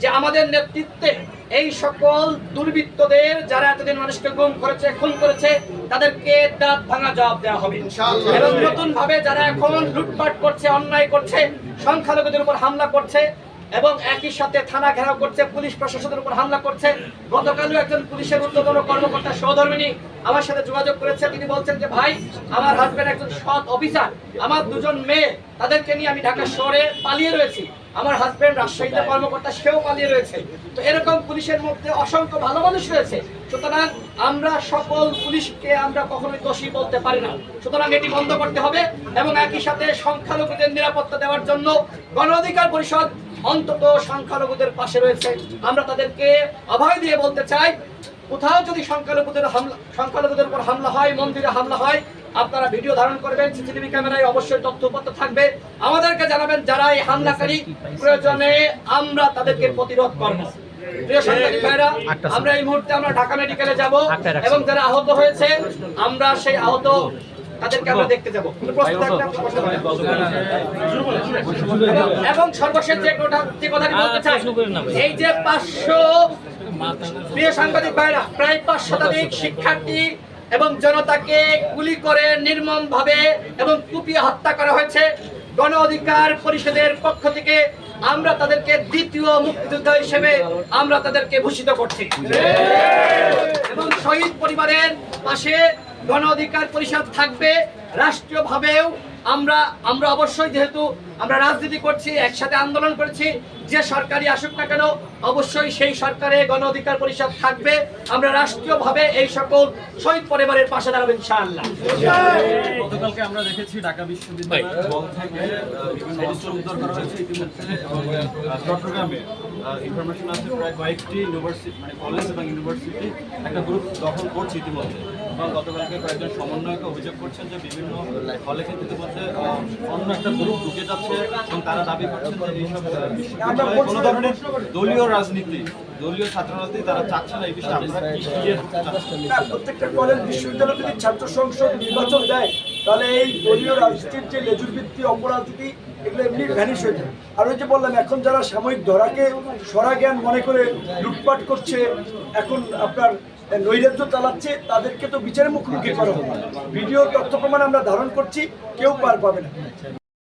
যে আমাদের নেতৃত্বে এই সকল দুর্বৃত্তদের যারা এতদিন মানুষকে গুম করেছে খুন করেছে তাদেরকে দাঁত ভাঙা জবাব দেওয়া হবে। এবং নতুন ভাবে যারা এখন লুটপাট করছে অন্যায় করছে সংখ্যালঘুদের উপর হামলা করছে এবং একই সাথে থানা ঘেরাও করছে পুলিশ প্রশাসনের উপর হামলা করছে গতকালও একজন পুলিশের ঊর্ধ্বতন কর্মকর্তা সহধর্মিনী আমার সাথে যোগাযোগ করেছে। তিনি বলছেন যে ভাই আমার হাজবেন্ড একজন সৎ অফিসার আমার দুজন মেয়ে তাদেরকে নিয়ে আমি ঢাকা শহরে পালিয়ে রয়েছি। আমার হাজবেন্ড রাজশাহীতে কর্মকর্তা, সেও পালিয়ে রয়েছে। তো এরকম পুলিশের মধ্যে অসংখ্য ভালো মানুষ রয়েছে। সুতরাং আমরা সকল পুলিশকে আমরা কখনোই দোষী বলতে পারি না। সুতরাং এটি বন্ধ করতে হবে এবং একই সাথে সংখ্যালঘুদের নিরাপত্তা দেওয়ার জন্য গণ অধিকার পরিষদ অন্তত সংখ্যালঘুদের পাশে রয়েছে। আমরা তাদেরকে অভয় দিয়ে বলতে চাই, কোথাও যদি সংখ্যালঘুদের হামলা, সংখ্যালঘুদের উপর হামলা হয়, মন্দিরে হামলা হয় আপনারা ভিডিও ধারণ করবেন সিসিটিভি ক্যামেরায় অবশ্যই তথ্যপত্র থাকবে। আমাদেরকে জানাবেন যারা এই হামলাকারী প্রয়োজনে আমরা তাদেরকে প্রতিরোধ করব। আমরা এই মুহূর্তে আমরা ঢাকা মেডিকেলে যাব এবং যারা আহত হয়েছে আমরা সেই আহত তাদেরকে আমরা দেখতে যাব। এবং সর্বশেষ যে কথা যে কথাটি বলতে চাই এই যে পাঁচশো প্রিয় সাংবাদিক ভাইরা প্রায় পাঁচ শতাধিক শিক্ষার্থী এবং জনতাকে গুলি করে নির্মম ভাবে এবং কুপিয়ে হত্যা করা হয়েছে। গণ অধিকার পরিষদের পক্ষ থেকে আমরা তাদেরকে দ্বিতীয় মুক্তিযোদ্ধা হিসেবে আমরা তাদেরকে ভূষিত করছি। এবং শহীদ পরিবারের পাশে গণ অধিকার পরিষদ থাকবে। রাষ্ট্রীয়ভাবেও আমরা আমরা অবশ্যই যেহেতু আমরা রাজনীতি করছি, একসাথে আন্দোলন করেছি যে সরকারি আসুক না কেন, অবশ্যই সেই সরকারে গণ অধিকার পরিষদ থাকবে। আমরা রাষ্ট্রীয়ভাবে এই সকল শহীদ পরিবারের পাশে দাঁড়াবো, ইনশাআল্লাহ। গতকালকে আমরা দেখেছি ঢাকা চট্টগ্রামে ইনফরমেশন আছে, প্রায় কয়েকটি ইউনিভার্সিটি মানে কলেজ এবং ইউনিভার্সিটি একটা গ্রুপ দখল করছে ইতিমধ্যে। এবং গতকালকে কয়েকজন সমন্বয়কে অভিযোগ করছেন যে বিভিন্ন কলেজে ইতিমধ্যে অন্য একটা গ্রুপ ঢুকে যাচ্ছে, এবং তারা দাবি করছেন যে এইসব বিশ্ববিদ্যালয়ে কোনো ধরনের দলীয় রাজনীতি দলীয় ছাত্র রাজনীতি তারা চাচ্ছে না এই বিষয়ে প্রত্যেকটা কলেজ বিশ্ববিদ্যালয় যদি ছাত্র সংসদ নির্বাচন দেয় তাহলে এই দলীয় রাজনীতির যে লেজুর ভিত্তি অপরাজনীতি এগুলো এমনি ভ্যানিশ হয়ে যায় আর ওই যে বললাম এখন যারা সাময়িক ধরাকে সরা জ্ঞান মনে করে লুটপাট করছে এখন আপনার নৈরাজ্য চালাচ্ছে তাদেরকে তো বিচারের মুখোমুখি করা হবে ভিডিও তথ্য প্রমাণ আমরা ধারণ করছি কেউ পার পাবে না।